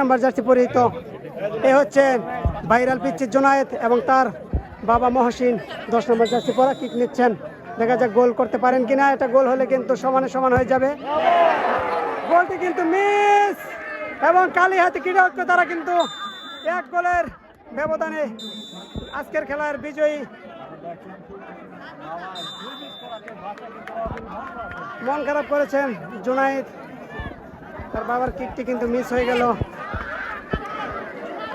Number jersey পরিহিত। এ হচ্ছে viral পিচ্ছি জোনায়েত এবং তার বাবা মহসিন। দশ নম্বর জার্সি পরা কিক নিচ্ছেন। দেখা যাক গোল করতে পারেন কিনা। এটা গোল হলে কিন্তু সমানে সমান হয়ে যাবে। গোলটি কিন্তু মিস! এবং কালীহাতি ক্রীড়া ঐক্য তারা কিন্তু এক গোলের ব্যবধানে আজকের খেলার বিজয়ী মন খারাপ করেছেন জোনায়েত তার বাবার কিকটি কিন্তু মিস হয়ে গেল।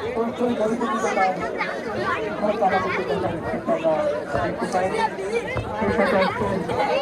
欢迎光临欢迎光临欢迎光临欢迎光临欢迎光临欢迎光临欢迎